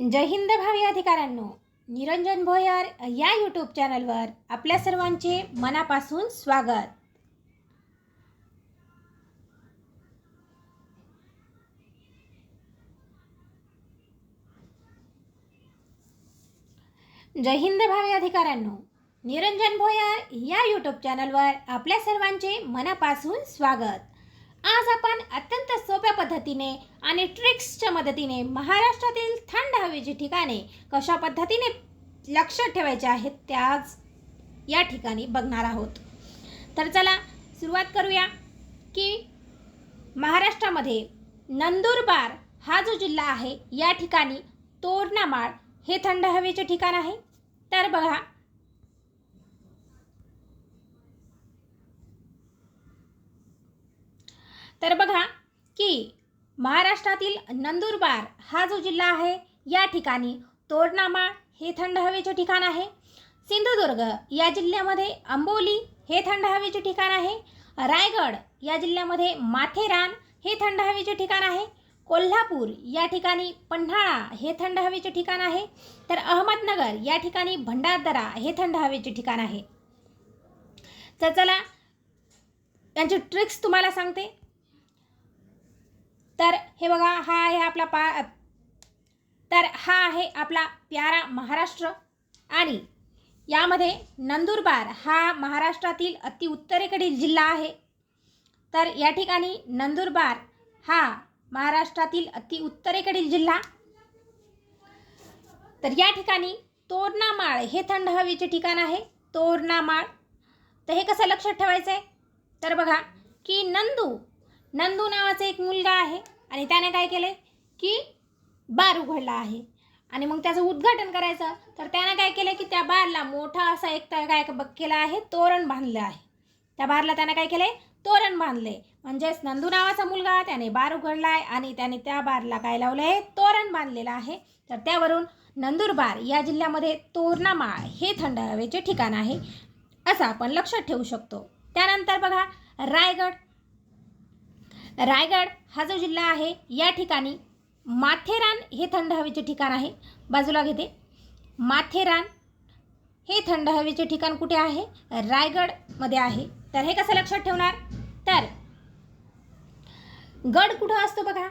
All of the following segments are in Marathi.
जय हिंद भावी अधिकाऱ्यांनो. निरंजन भोयर या यूट्यूब चॅनलवर आपल्या सर्वांचे मनापासून स्वागत. जय हिंद भावी अधिकाऱ्यांनो. निरंजन भोयर या यूट्यूब चॅनलवर आपल्या सर्वांचे मनापासून स्वागत. आज आपण अत्यंत सोप्या पद्धतीने आणि ट्रिक्सच्या मदतीने महाराष्ट्रातील थंड हवेची ठिकाणे कशा पद्धतीने लक्षात ठेवायचे आहेत त्या आज या ठिकाणी बघणार आहोत. तर चला सुरुवात करूया की महाराष्ट्रामध्ये नंदुरबार हा जो जिल्हा आहे या ठिकाणी तोरणामाळ हे थंड हवेचे ठिकाण आहे. तर बघा तर बघा की महाराष्ट्रातील नंदुरबार हा जो जिल्हा आहे या ठिकाणी तोरणामाळ हे थंड हवेचे ठिकाण आहे. सिंधुदुर्ग या जिल्ह्यामध्ये अंबोली हे थंड हवेचे ठिकाण आहे. रायगड या जिल्ह्यामध्ये माथेरान हे थंड हवेचे ठिकाण आहे. कोल्हापूर या ठिकाणी पन्हाळा हे थंड हवेचे ठिकाण आहे. तर अहमदनगर या ठिकाणी भंडारदरा हे थंड हवेचे ठिकाण आहे. तर चला त्यांचे ट्रिक्स तुम्हाला सांगते. तर हे बघा हा आहे आपला पा तर हा आहे आपला प्यारा महाराष्ट्र. आणि यामध्ये नंदुरबार हा महाराष्ट्रातील अति उत्तरेकडील जिल्हा आहे. तर या ठिकाणी नंदुरबार हा महाराष्ट्रातील अति उत्तरेकडील जिल्हा. तर या ठिकाणी तोरणामाळ हे थंड हवेचे ठिकाण आहे. तोरणामाळ. तर हे कसं लक्षात ठेवायचं आहे तर बघा की नंदू नंदू नावाचा एक मुलगा आहे आणि त्याने काय केले की बार उघडला आहे. आणि मग त्याचं उद्घाटन करायचं तर त्यानं काय केलं की त्या बारला मोठा असा एक तर काय बघ केला आहे तोरण बांधलं आहे. त्या बारला त्यानं काय केलं तोरण बांधले म्हणजेच नंदू नावाचा मुलगा त्याने बार उघडला आहे आणि त्याने त्या बारला काय लावलं आहे तोरण बांधलेलं आहे. तर त्यावरून नंदुरबार या जिल्ह्यामध्ये तोरणामाळ हे थंड हवेचे ठिकाण आहे असं आपण लक्षात ठेवू शकतो. त्यानंतर बघा रायगड. रायगड हा जो जिल्हा आहे या ठिकाणी माथेरान हे थंड हवेचे ठिकाण आहे. बाजूला घेते. माथेरान हे थंड हवेचे ठिकाण कुठे आहे? रायगडमध्ये आहे. तर हे कसं लक्षात ठेवणार? तर गड कुठं असतो बघा?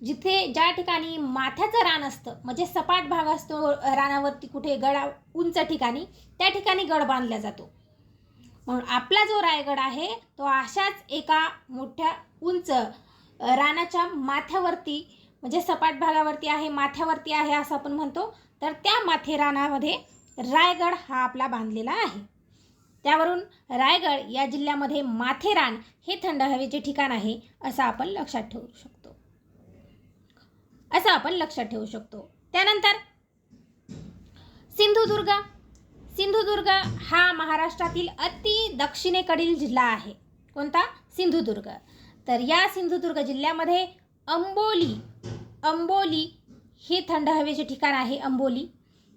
जिथे ज्या ठिकाणी माथ्याचं रान असतं म्हणजे सपाट भाग असतो रानावरती कुठे गडा उंच ठिकाणी त्या ठिकाणी गड बांधला जातो. म्हणून आपला जो रायगड आहे तो अशाच एका मोठ्या उंच रानाच्या माथ्यावरती म्हणजे सपाट भागावरती आहे माथ्यावरती आहे असं आपण म्हणतो तर त्या माथेरानामध्ये रायगड हा आपला बांधलेला आहे. त्यावरून रायगड या जिल्ह्यामध्ये माथेरान हे थंड हवेचे ठिकाण आहे असं आपण लक्षात ठेवू शकतो. असं आपण लक्षात ठेवू शकतो. त्यानंतर सिंधुदुर्ग. सिंधुदुर्ग हा महाराष्ट्रातील अति दक्षिणेकडील जिल्हा आहे. कोणता? सिंधुदुर्ग. तर या सिंधुदुर्ग जिल्ह्यामध्ये अंबोली अंबोली हे थंड हवेचे ठिकाण आहे अंबोली.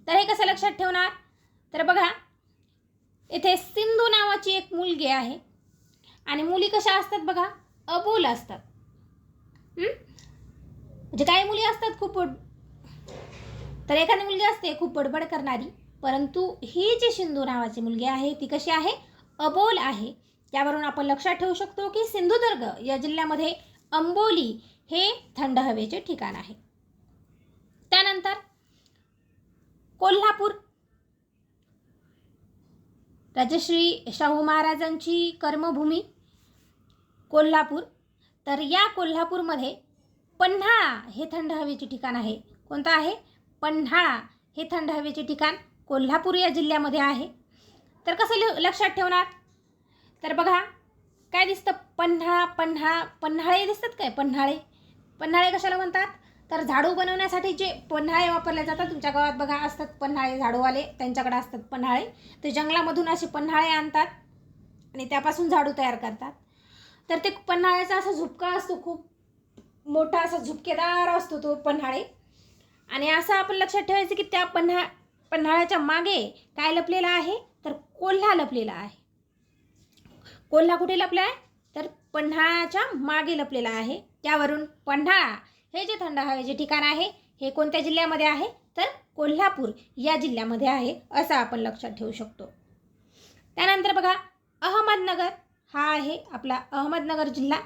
तर हे कसं लक्षात ठेवणार? तर बघा येथे सिंधू नावाची एक मुलगी आहे. आणि मुली कशा असतात बघा? अबोल असतात. म्हणजे काही मुली असतात खूप तर एखादी मुलगी असते खूप बडबड करणारी. परंतु ही जी सिंधू नावाची मुलगी आहे ती कशी आहे? अबोल आहे. त्यावरून आपण लक्षात ठेवू शकतो की सिंधुदुर्ग या जिल्ह्यामध्ये अंबोली हे थंड हवेचे ठिकाण आहे. त्यानंतर कोल्हापूर. राजश्री शाहू महाराजांची कर्मभूमी कोल्हापूर. तर या कोल्हापूरमध्ये पन्हाळा हे थंड हवेचे ठिकाण आहे. कोणतं आहे? पन्हाळा हे थंड हवेचे ठिकाण कोल्हापूर या जिल्ह्यामध्ये आहे. तर कसं ल लक्षात ठेवणार? तर बघा काय दिसतं? पन्हाळा पन्हाळा पन्हाळे दिसतात काय? पन्हाळे. पन्हाळे कशाला म्हणतात? तर झाडू बनवण्यासाठी जे पन्हाळे वापरले जातात तुमच्या गावात बघा असतात पन्हाळे झाडूवाले त्यांच्याकडे असतात पन्हाळे. ते जंगलामधून असे पन्हाळे आणतात आणि त्यापासून झाडू तयार करतात. तर ते पन्हाळ्याचा असा झुपका असतो खूप मोठा असा झुपकेदार असतो तो पन्हाळे. आणि असं आपण लक्षात ठेवायचं की त्या पन्हा पन्हाळ्याच्या मागे काय लपलेलं आहे? तर कोल्हा लपलेला आहे. कोल्हा कुठे लपला आहे तर पन्हाळ्याच्या मागे लपलेला आहे. त्यावरून पन्हाळा हे जे थंड हवेचे ठिकाण आहे हे कोणत्या जिल्ह्यामध्ये आहे? तर कोल्हापूर या जिल्ह्यामध्ये आहे असं आपण लक्षात ठेवू शकतो. त्यानंतर बघा अहमदनगर हा आहे आपला अहमदनगर जिल्हा.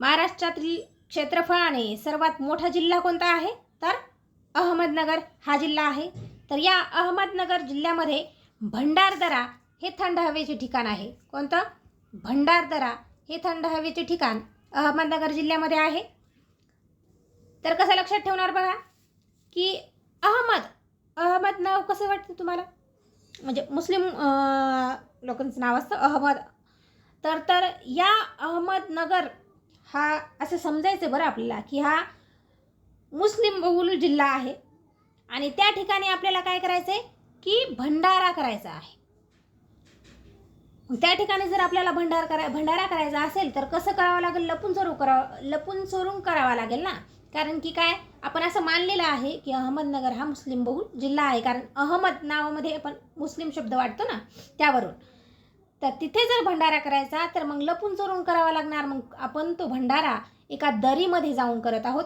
महाराष्ट्रातील क्षेत्रफळाने सर्वात मोठा जिल्हा कोणता आहे? तर अहमदनगर हा जिल्हा आहे. तर या अहमदनगर जिल्ह्यामध्ये भंडारदरा हे थंड हवेचे ठिकाण आहे. कोणतं? भंडारदरा. हे थंड हवेचे ठिकाण अहमदनगर जिल्ह्यामध्ये आहे. तर कसं लक्षात ठेवणार बघा की अहमद अहमद नाव कसं वाटतं तुम्हाला? म्हणजे मुस्लिम लोकांचं नाव असतं अहमद. तर तर या अहमदनगर हा असं समजायचं बरं आपल्याला की हा मुस्लिम बहुल जिल्हा आहे. आणि त्या ठिकाणी आपल्याला काय करायचं आहे की भंडारा करायचा आहे. त्या ठिकाणी जर आपल्याला भंडार करा भंडारा करायचा असेल तर कसं करावं लागेल? लपून चोरून करावं लपून चोरून करावा लागेल ना? कारण की काय? आपण असं मानलेलं आहे की अहमदनगर हा मुस्लिम बहुल जिल्हा आहे. कारण अहमद नावामध्ये आपण मुस्लिम शब्द वाटतो ना त्यावरून. तर तिथे जर भंडारा करायचा तर मग लपून चोरून करावा लागणार. मग आपण तो भंडारा एका दरीमध्ये जाऊन करत आहोत.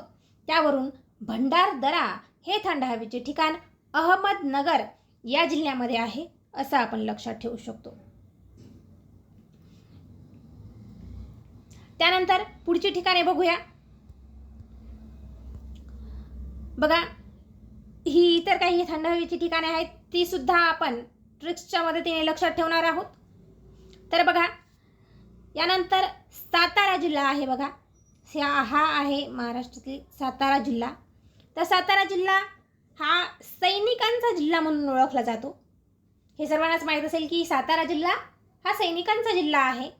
त्यावरून भंडार दरा हे थंड हवेचे ठिकाण अहमदनगर या जिल्ह्यामध्ये आहे असं आपण लक्षात ठेवू शकतो. त्यानंतर पुढची ठिकाणे बघूया. बघा ही इतर काही थंड हवेची ठिकाणे आहेत ती सुद्धा आपण ट्रिक्सच्या मदतीने लक्षात ठेवणार आहोत. तर बघा यानंतर सातारा जिल्हा आहे बघा. ह्या हा आहे महाराष्ट्रातील सातारा जिल्हा. तर सातारा जिल्हा हा सैनिकांचा जिल्हा म्हणून ओळखला जातो. हे सर्वांनाच माहीत असेल की सातारा जिल्हा हा सैनिकांचा जिल्हा आहे.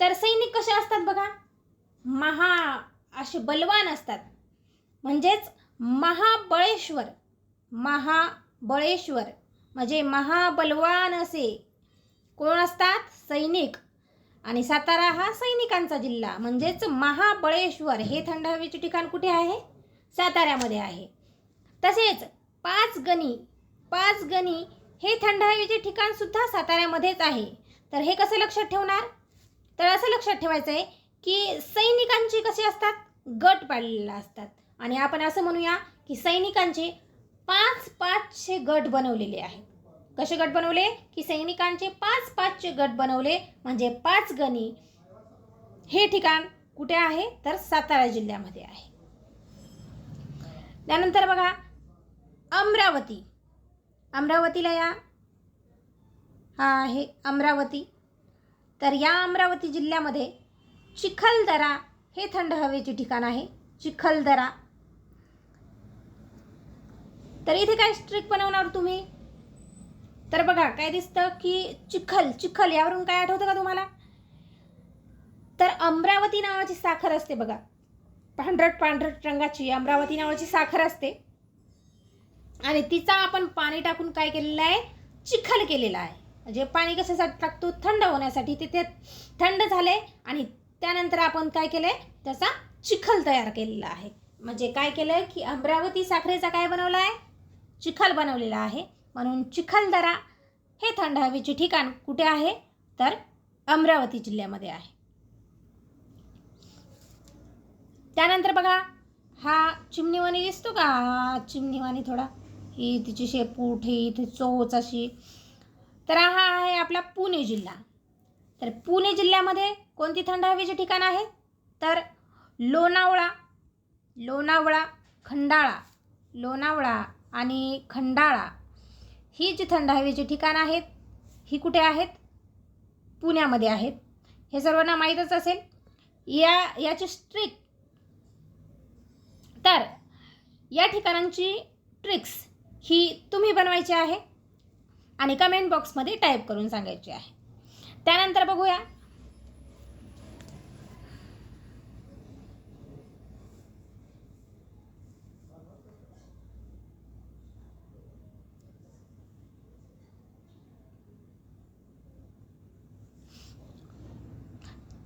तर सैनिक कसे असतात बघा? महा असे बलवान असतात. म्हणजेच महाबळेश्वर महाबळेश्वर. म्हणजे महाबलवान असे. कोण असतात? सैनिक. आणि सातारा हा सैनिकांचा जिल्हा. म्हणजेच महाबळेश्वर. हे थंड हवेचे ठिकाण कुठे आहे? साताऱ्यामध्ये आहे. तसेच पाच गणी पाच गणी हे थंड हवेचे ठिकाणसुद्धा साताऱ्यामध्येच आहे. तर हे कसं लक्षात ठेवणार? तर असं लक्षात ठेवायचं आहे की सैनिकांची कसे असतात? गट पाडलेले असतात. आणि आपण असं म्हणूया की सैनिकांचे पाच पाचशे गट बनवलेले आहेत. कसे गट बनवले? की सैनिकांचे पाच पाचचे गट बनवले म्हणजे पाच गणी. हे ठिकाण कुठे आहे? तर सातारा जिल्ह्यामध्ये आहे. त्यानंतर बघा अमरावती. अमरावतीला या. हा आहे अमरावती. तर या अमरावती जिल्ह्यामध्ये चिखलदरा हे थंड हवेचे ठिकाण आहे. चिखलदरा. तर इथे काय स्ट्रिक बनवणार तुम्ही? तर बघा काय दिसतं की चिखल चिखल यावरून काय आठवतं का तुम्हाला? तर अमरावती नावाची साखर असते बघा. पांढरट पांढरट रंगाची अमरावती नावाची साखर असते. आणि तिचा आपण पाणी टाकून काय केलेलं आहे? चिखल केलेला आहे. म्हणजे पाणी कशासाठी टाकतो थंड होण्यासाठी तिथे थंड झाले आणि त्यानंतर आपण काय केलंय? त्याचा चिखल तयार केलेला आहे. म्हणजे काय केलंय की अमरावती साखरेचा काय बनवला आहे? चिखल बनवलेला आहे. म्हणून चिखलदरा हे थंड हवेचे ठिकाण कुठे आहे? तर अमरावती जिल्ह्यामध्ये आहे. त्यानंतर बघा हा चिमणीवाणी दिसतो का? हा चिमणीवाणी थोडा. ही तिची शेपूट ही इथे चोच अशी. तर हा आहे आपला पुणे जिल्हा. तर पुणे जिल्ह्यामध्ये कोणती थंड हवेची ठिकाण आहे? तर लोणावळा लोणावळा खंडाळा लोणावळा आणि खंडाळा ही जी थंड हवेची ठिकाण आहेत ही कुठे आहेत? पुण्यामध्ये आहेत. हे सर्वांना माहीतच असेल. या याची स्ट्रिक तर या ठिकाणांची ट्रिक्स ही तुम्ही बनवायची आहे. आणि कमेंट बॉक्समध्ये टाईप करून सांगायची आहे. त्यानंतर बघूया.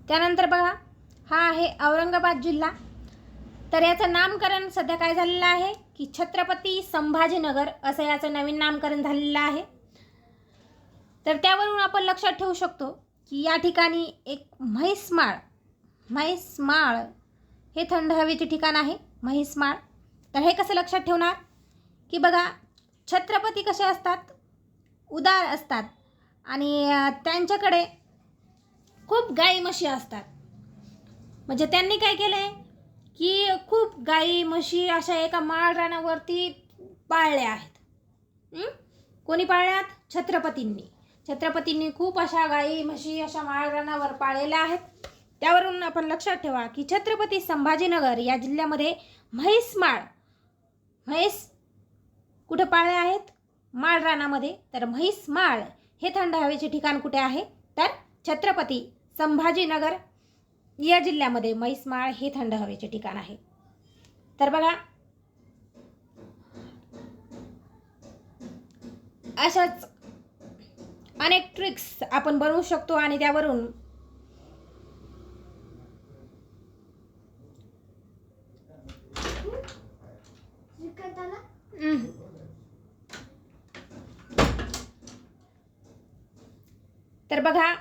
त्यानंतर बघा हा आहे औरंगाबाद जिल्हा. तर याचं नामकरण सध्या काय झालेलं आहे? की छत्रपती संभाजीनगर असं याचं नवीन नामकरण झालेलं आहे. तर त्यावरून आपण लक्षात ठेवू शकतो की या ठिकाणी एक म्हैसमाळ म्हैसमाळ हे थंड हवेचे ठिकाण आहे म्हैसमाळ. तर हे कसं लक्षात ठेवणार? की बघा छत्रपती कसे असतात? उदार असतात. आणि त्यांच्याकडे खूप गाई म्हशी असतात. म्हणजे त्यांनी काय केलं आहे की खूप गाई म्हशी अशा एका माळ रानावरती पाळल्या आहेत. कोणी पाळल्यात? छत्रपतींनी. छत्रपतींनी खूप अशा गाई म्हशी अशा माळ पाळलेल्या आहेत. त्यावरून आपण लक्षात ठेवा की छत्रपती संभाजीनगर या जिल्ह्यामध्ये म्हैसमाळ म्हैस कुठे पाळले आहेत? माळरानामध्ये. तर तर म्हैसमाळ हे थंड हवेचे ठिकाण कुठे आहे? तर छत्रपती संभाजीनगर या जिल्ह्यामध्ये म्हैसमाळ हे थंड हवेचे ठिकाण आहे. तर बघा अशाच अनेक ट्रिक्स आपण बनवू शकतो आणि त्यावरून तर बघा.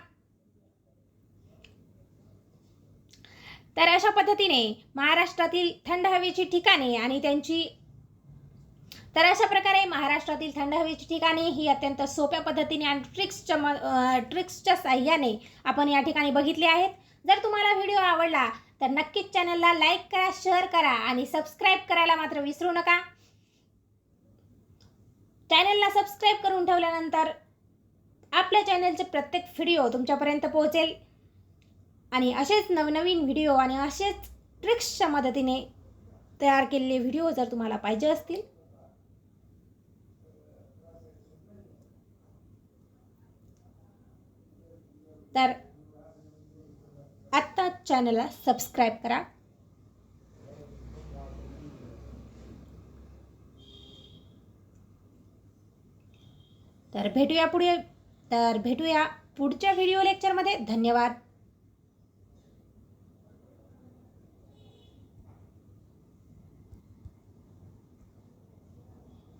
तर अशा पद्धतीने महाराष्ट्रातील थंड हवेची ठिकाणे आणि त्यांची तर अशा प्रकारे महाराष्ट्रातील थंड हवेची ठिकाणे ही अत्यंत सोप्या पद्धतीने आणि ट्रिक्सच्या म ट्रिक्सच्या साह्याने आपण या ठिकाणी बघितले आहेत. जर तुम्हाला व्हिडिओ आवडला तर नक्कीच चॅनलला लाईक करा शेअर करा आणि सबस्क्राईब करायला मात्र विसरू नका. चॅनलला सबस्क्राईब करून ठेवल्यानंतर आपल्या चॅनलचे प्रत्येक व्हिडिओ तुमच्यापर्यंत पोहोचेल. आणि असेच नवनवीन व्हिडिओ आणि असेच ट्रिक्सच्या मदतीने तयार केलेले व्हिडिओ जर तुम्हाला पाहिजे असतील तर आत्ता चॅनलला सबस्क्राईब करा. तर भेटूया पुढे तर भेटूया पुढच्या व्हिडिओ लेक्चरमध्ये धन्यवाद.